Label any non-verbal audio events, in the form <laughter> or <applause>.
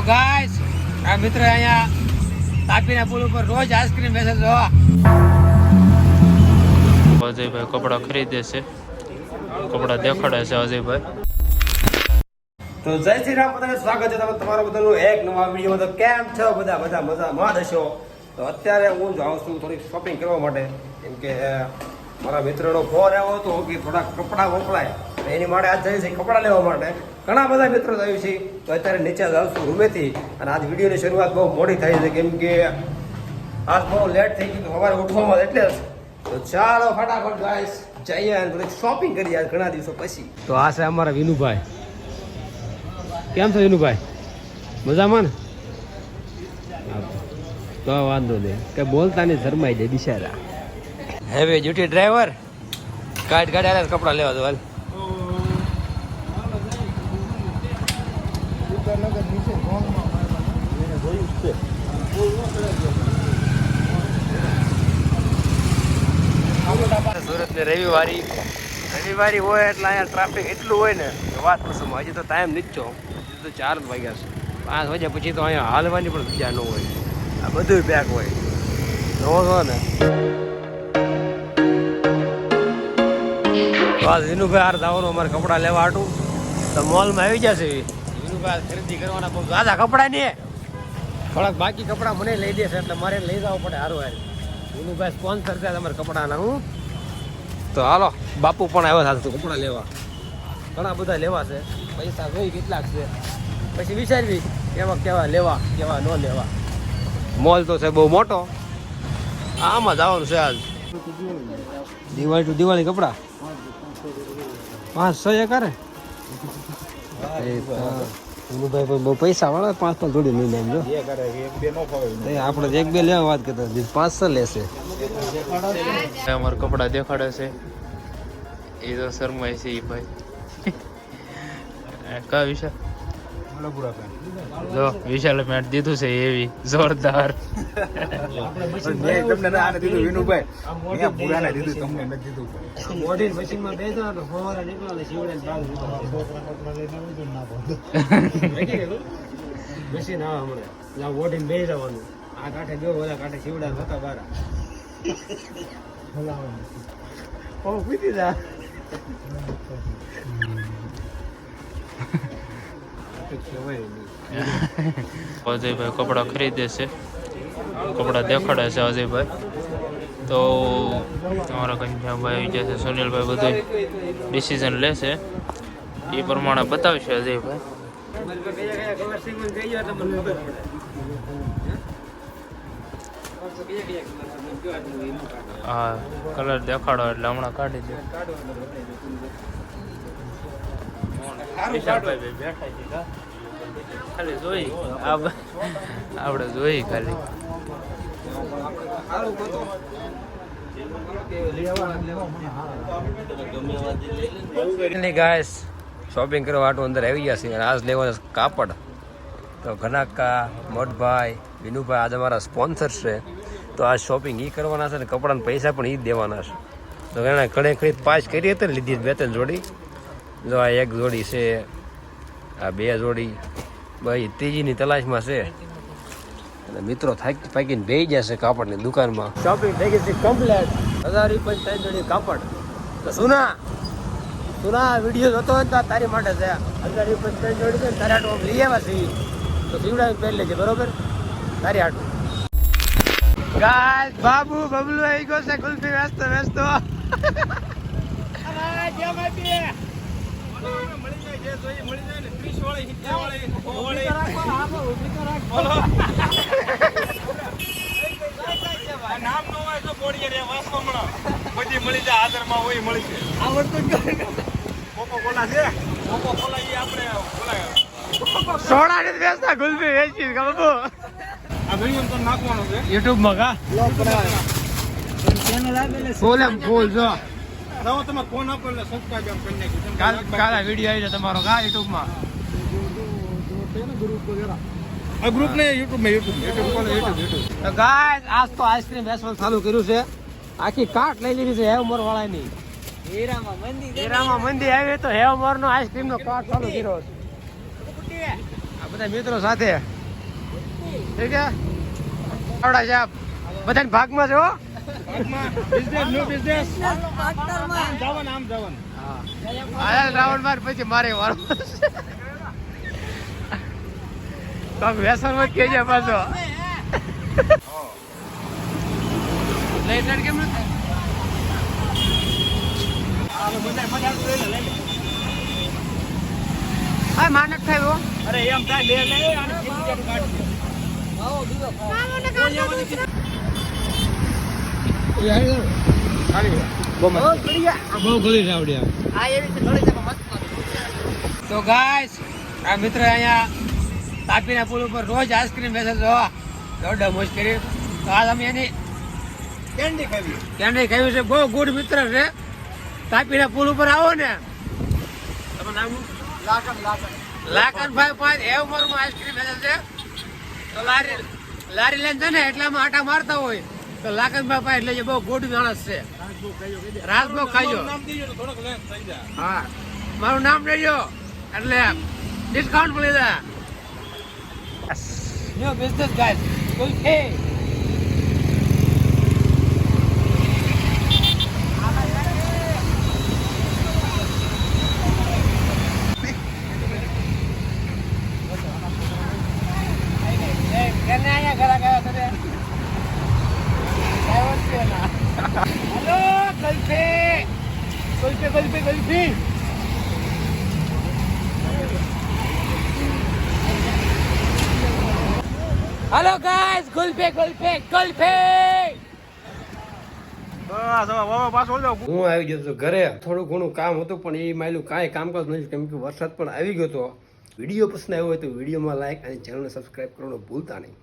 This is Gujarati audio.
તો ગાઈસ આ મિત્ર અહીંયા તાપીના પુલ ઉપર રોજ આઈસ્ક્રીમ બેસે છે હો. અજયભાઈ કપડાં ખરીદે છે. કપડાં દેખાડે છે અજયભાઈ. તો જય શ્રી રામ બધાને સ્વાગત છે તમે તમારો બધાનું એક નવા વિડીયોમાં તો કેમ છો બધા? બધા મજામાં હશો? તો અત્યારે હું જાઉં છું થોડીક શોપિંગ કરવા માટે. કેમ કે મારા મિત્રનો ફોન આવ્યો હતો કે થોડાક કપડાં તો એની માટે આજ જઈએ છીએ કપડાં લેવા માટે. ઘણા બધા મિત્રો થયું છે. તો અત્યારે નીચે જાઉં છું રૂમેથી. અને આજ વિડીયોની શરૂઆત બહુ મોડી થઈ છે. કેમ કે આજ બહુ લેટ થઈ ગયું સવારે ઉઠવામાં એટલે જ. તો ચાલો ફટાફટ ગાઈસ જઈએ અને થોડીક શોપિંગ કરીએ આજ ઘણા દિવસો પછી. તો આ છે અમારા વિનુભાઈ. કેમ છો વિનુભાઈ? મજામાં ને? તો વાંધો નહીં. કે બોલતા નહીં શરમાઈ જાય બિચારા. હેવી ડ્યુટી ડ્રાઈવર ગાડી ગાડી કપડાં કપડા લેવા દો હાલ. સુરત ને રવિવારી. રવિવારી હોય એટલે અહીંયા ટ્રાફિક એટલું હોય ને વાત પૂછું હજી તો ટાઈમ નીચો હજી તો ચાર વાગ્યા છે. પાંચ વાગ્યા પછી તો અહીંયા હાલવાની પણ જગ્યા ન હોય. આ બધું પેક હોય. જોવો ને. બસ વિનુભાઈ હાર જવાનું, અમારે કપડાં લેવા હાટું. તો મોલમાં આવી જશે વિનુભાઈ ખરીદી કરવાના બહુ દાદા કપડાં નહીં. થોડાક બાકી કપડાં મને લઈ દેશે એટલે મારે લઈ જવું પડે સારું હાલ ભાઈ સ્પોન્સર છે તમારે કપડાના હું? તો હાલો બાપુ પણ આવ્યો સાથે કપડાં લેવા. ઘણા બધા લેવા છે. પૈસા જોઈ કેટલાક છે. પછી વિચારવી કેવા કેવા લેવા કેવા ન લેવા. મોલ તો છે બહુ મોટો. આમાં જવાનું છે આજ. દિવાળી ટુ દિવાળી કપડાં? પાંચ છ એ કરે વિનુભાઈ પણ બહુ પૈસા વાળા પાંચ પાંચ જોડી લઈને એમ. જો એ આપણે એક બે લેવા વાત કરતા. પાંચ લેશે. અમારે કપડાં દેખાડે છે. એ તો શરમાય છે એ ભાઈ. <laughs> કયા વિશાલ? જો વિશાલ મેટ દીધું છે એવી જોરદાર. મોઢી મશીનમાં બેસો તો ફવારા નીકળે શિવડે મશીન આવે હમણાં. ઓઢીને બેસી જવાનું. આ કાંઠે જો ઓલા કાંઠે શિવડા હતા બારા. ઓ પીધી જા. <laughs> અજયભાઈ કપડાં ખરીદે છે. કપડાં દેખાડે છે અજયભાઈ. તો તમારા કંજાભાઈ આવી જશે સુનિલભાઈ બધું ડિસિઝન લેશે એ પ્રમાણે બતાવશે અજયભાઈ. હા કલર દેખાડો એટલે હમણાં કાઢી દે. ખાલી જોઈ. આપણે જોઈ ખાલી. ગાયસ શોપિંગ કરવા આટલું અંદર આવી ગયા છે આજ લેવાનો કાપડ. તો ઘનાકા મોટભાઈ વિનુભાઈ આજ અમારા સ્પોન્સર છે. તો આ શોપિંગ એ કરવાના છે ને કપડાના પૈસા પણ એ જ દેવાના છે. તો એને ઘણે ખરીદ પાસ કરી હતી ને લીધી બે ત્રણ જોડી. જો આ એક જોડી છે આ બે જોડી ભાઈ ત્રીજીની તલાશમાં છે. અને મિત્રો થાકી પાકીને બે જશે કાપડની દુકાનમાં. શોપિંગ થઈ ગઈ છે કમ્પ્લેટ હજાર રૂપિયા ત્રણ જોડી કાપડ. તો સુના સુના વીડિયો જોતો હોય તો તારી માટે છે. હજાર રૂપિયા ત્રણ જોડી છે તારે આટલું લઈ આવ્યા છે તો સીવડાવી પહેરી લેજે બરોબર? તારી આટો ગાય બાબુ બબલુ આવી ગયો છે કુલ્ફી વેચતો વેચતો સોડા ને વેચતા કુલ્ફી વેચી બાબુ યુટ્યુબમાં કા? ફૂલ એમ ફૂલ જો. કાલ કાલે વીડિયો આવી તમારો કા યુટ્યુબમાં? ગ્રુપ ને યુટ્યુબમાં યુટ્યુબ યુટ્યુબ તો આજ તો આઈસ્ક્રીમ વેચવાનું ચાલુ કર્યું છે. આખી કાટ લઈ લીધી છે હેવમોર વાળાની. હીરામાં મંદી આવી તો હેવમોર નો આઈસ્ક્રીમ નો કાટ ચાલુ કર્યો આ બધા મિત્રો સાથે. ઠીક છે? આવડા છે આપ. બધાને ભાગમાં છે હો. બિઝનેસ બિઝનેસ આમ જવન આમ જવન. આયા રાઉન્ડ માર પછી મારે વારો કોક વ્યસનમાં કે પાછો. લઈ કેમ નથી? હા માનક થાય અરે એમ થાય લે લે અને કે કાઢ બહુ તો ગાય આ મિત્ર અહીંયા તાપીના પુલ ઉપર રોજ આઈસ્ક્રીમ બેસે જોવા. દોઢ મોજ કરી. તો આજ અમે એની કેન્ડી ખાવી. કેન્ડી ખાવી છે બહુ ગુડ મિત્ર છે. તાપીના પુલ ઉપર આવો ને. તમારું નામ લાકન લાકન લાકનભાઈ પાંચ એ મારું આઈસ્ક્રીમ વેચે છે. તો લારી લારી લઈને છે ને એટલામાં આટા મારતા હોય. તો લાકનભાઈ પાંચ એટલે બહુ ગુડ માણસ છે. રાજભોગ ખાજો દીજો હા. મારું નામ લેજો. એટલે ડિસ્કાઉન્ટ મળી જાય. બિઝનેસ ગાય kulfi hello kulfi kulfi kulfi kulfi hello guys હવે પાછો જાવ હું આવી ગયો હતો ઘરે. થોડું ઘણું કામ હતું પણ એ માયલું કાંઈ કામકાજ નથી કેમ કે વરસાદ પણ આવી ગયો હતો વીડિયો પસંદ આવ્યો હોય તો વિડીયોમાં લાઈક અને ચેનલને સબસ્ક્રાઈબ કરવાનું ભૂલતા નહીં.